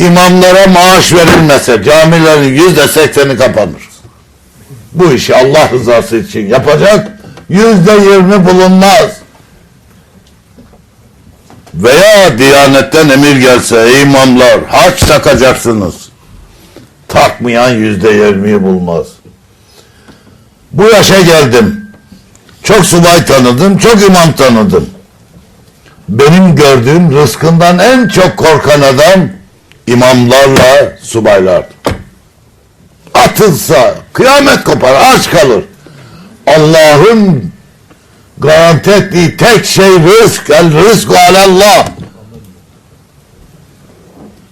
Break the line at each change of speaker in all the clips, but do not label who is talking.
imamlara maaş verilmese camilerin yüzde sekseni kapanır. Bu işi Allah rızası için yapacak yüzde yirmi bulunmaz. Veya Diyanetten emir gelse imamlar haç takacaksınız. Takmayan yüzde yirmiyi bulmaz. Bu yaşa geldim. Çok subay tanıdım, çok imam tanıdım. Benim gördüğüm rızkından en çok korkan adam imamlarla subaylar. Atılsa kıyamet kopar, aç kalır. Allah'ın garanti ettiği tek şey rızk. El rızku alallah.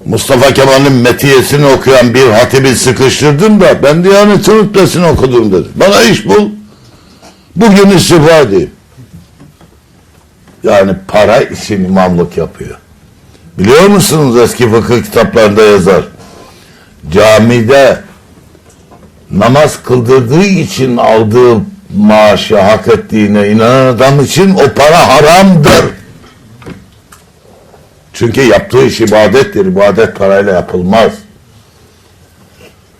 Mustafa Kemal'in metiyesini okuyan bir hatibi sıkıştırdım da ben Diyanet'in hutbesini okudum dedi. Bana iş bul. Bugün istifa edeyim. Yani para için imamlık yapıyor. Biliyor musunuz eski fıkıh kitaplarında yazar. Camide namaz kıldırdığı için aldığı maaşı hak ettiğine inanan adam için o para haramdır. Çünkü yaptığı iş ibadettir. İbadet parayla yapılmaz.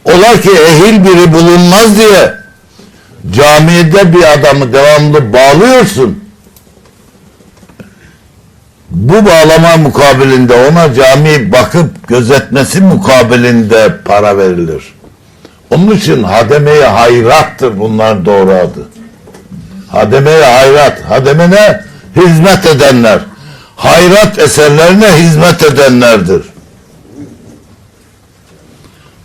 Ola ki ehil biri bulunmaz diye camide bir adamı devamlı bağlıyorsun. Bu bağlama mukabilinde ona cami bakıp gözetmesi mukabilinde para verilir. Onun için hademeye hayrattır bunlar doğru adı. Hademeye hayrat. Hademe ne? Hizmet edenler. Hayrat eserlerine hizmet edenlerdir.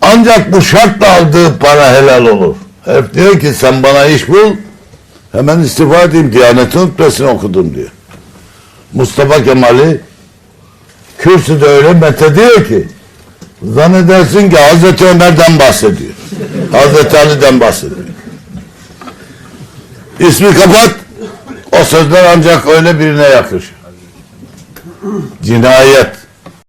Ancak bu şartla aldığı para helal olur. Hep diyor ki sen bana iş bul, hemen istifa edeyim, Diyanet'in hutbesini okudum diyor. Mustafa Kemal'i kürsüde öyle methediyor ki zannedersin ki Hazreti Ömer'den bahsediyor. Hazreti Ali'den bahsediyor. İsmi kapat o sözler ancak öyle birine yakışır. Cinayet.